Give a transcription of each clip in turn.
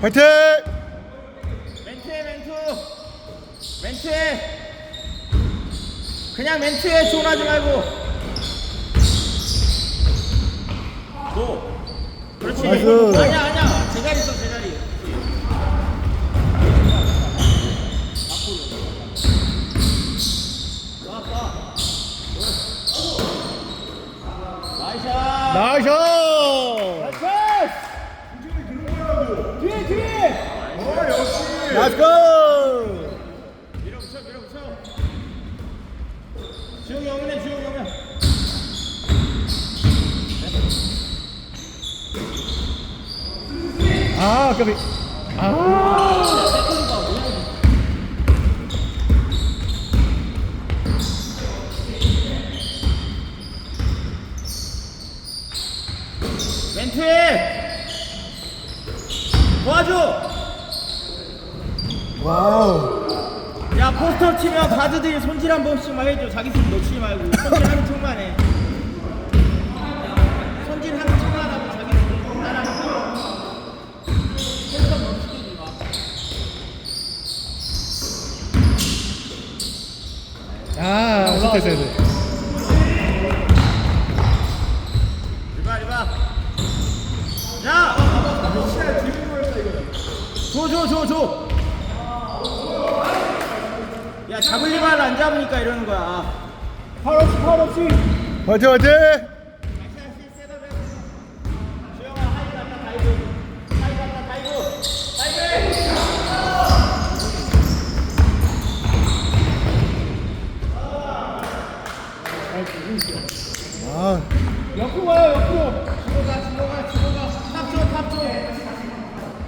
화이팅! 멘트해 멘트. 멘트해 그냥 멘트해 존하지 말고. 너 그렇지. 나이스. 아니야 아니야. 제자리 있어 제자리 나이스 나이스! 뒤에 뒤에 나이스 고! 밀어붙여 밀어붙여 지용이 오면 지용이 오면 아, 까비. 아. 멘트해 도와줘 와우. 야 포스터 치면 가드들이 손질 한 번씩만 해줘 자기 손 놓치지 말고 손질 하는 척만 해 손질 하는 척만 하고 자기 손 포스터 너무 시키지 마 아, 못했어야 돼. 리바 리바 야! 줘줘줘줘 야 잡을 리바를 안 잡으니까 이러는 거야 화이팅, 화이팅! 주영아 하이 갔다 다이브 하이 갔다 다이브 다이브 아, 옆으로 와요 옆으로 뒤로 가 뒤로 가 뒤로 가 탑쪽 탑쪽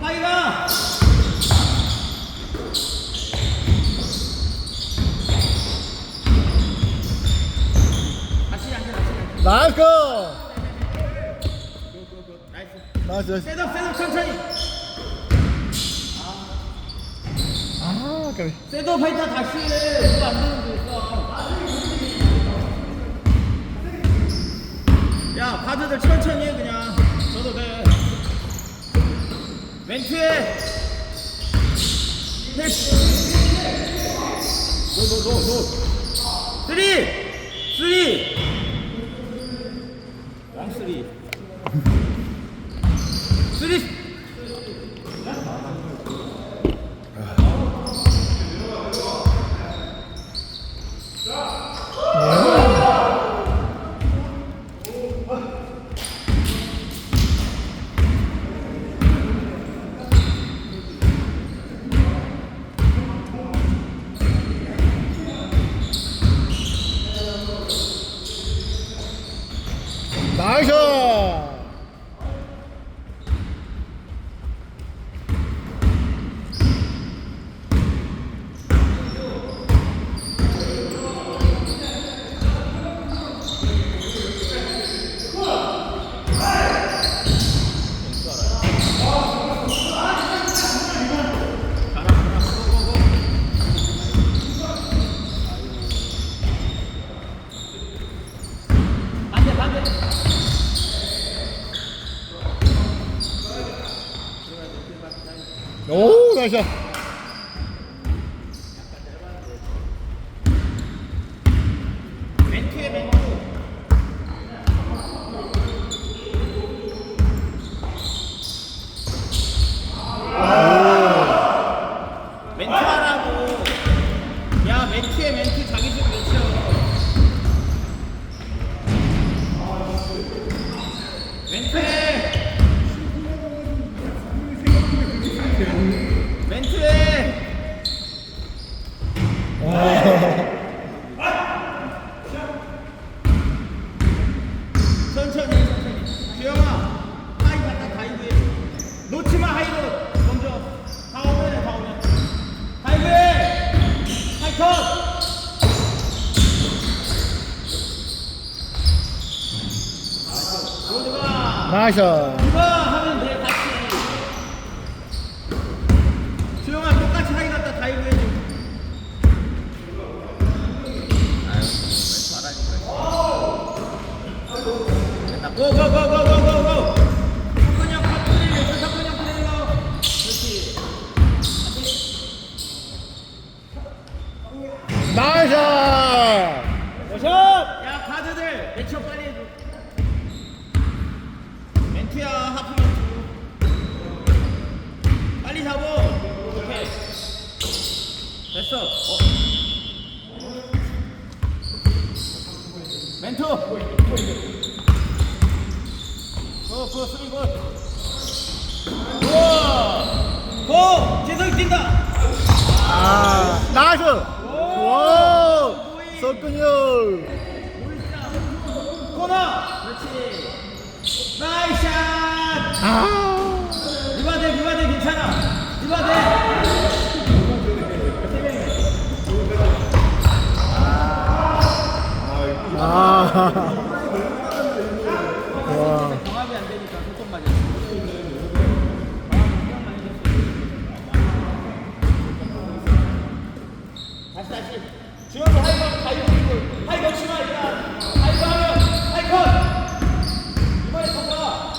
하이가 다시 앉아 다시 앉아 나이스! 고! 나이스 나이스. 셋업 셋업 천천히. 아, 까비. 셋업 하이타 다시 해. 그거 안 되는 거 있어. 야 가드들 천천히 해 그냥. 저도 돼. 멘트해 노노노노 쓰리! 쓰리 왕 쓰리 쓰리 나이스! 반대 반대 오, 나이스. 나이스. 이거 하면 돼, 같이. 수영아, 똑같이 하이 갔다 다이브 해줘. 아, 어! 아, 고, 고, 고, 고, 고, 고, 고. 석근이 형 컷, 플레이. 저 석근이 형 플레이 거. 그렇지. 나이스. 야, 가드들, 대처 빨리 해줘. 멘트야 하프 멘트. 빨리 잡어. 오케이. 됐어. 어. 멘트. 고, 고, 수비 고. 고! 고! 재석이 뛴다! 아, 나이스. 와, 석근이 코너! 그렇지. 나이스 샷! 아, 괜찮아. 아, 와, 경합이 안 되니까 소통 맞아. 다시 다시. 주현이 하이건 하이건 하이건 하이건 치마 일단 하이건 하면 하이건 이번에 통과.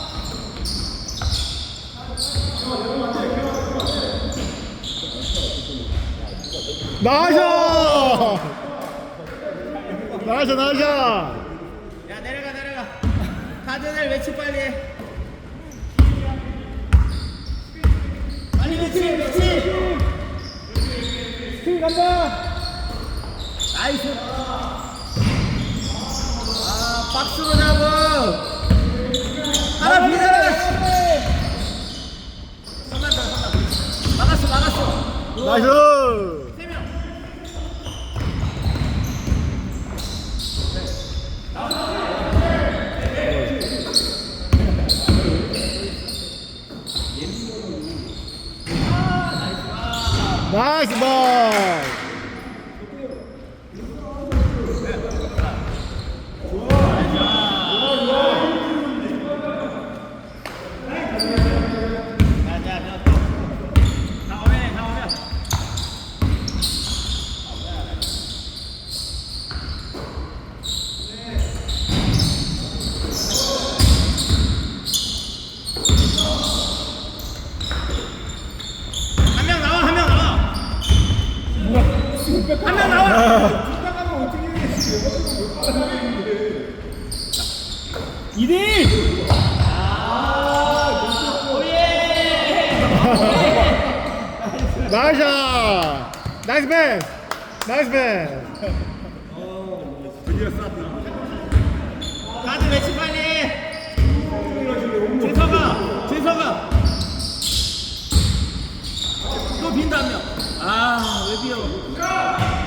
나이스. 나이스, 나이스. 야 내려가 내려가. 가드를 외치 빨리. 해. 빨리 외치 외치. 스킬 간다. 나이스. 아 박스로 잡음. 하나 비내라. 한번 더, 한번 더. 막았어 막았어. 나이스. 세 명. 나이스 볼. 자자 저. 다 오면 다 오면. 한 명 나와 한 명 나와 한명 나와 2대1. 나이스. 나이스 패스. 나이스 패스. 가드 매치 빨리 재석아 재석아 또 빈다 한 명 아, 왜 비어?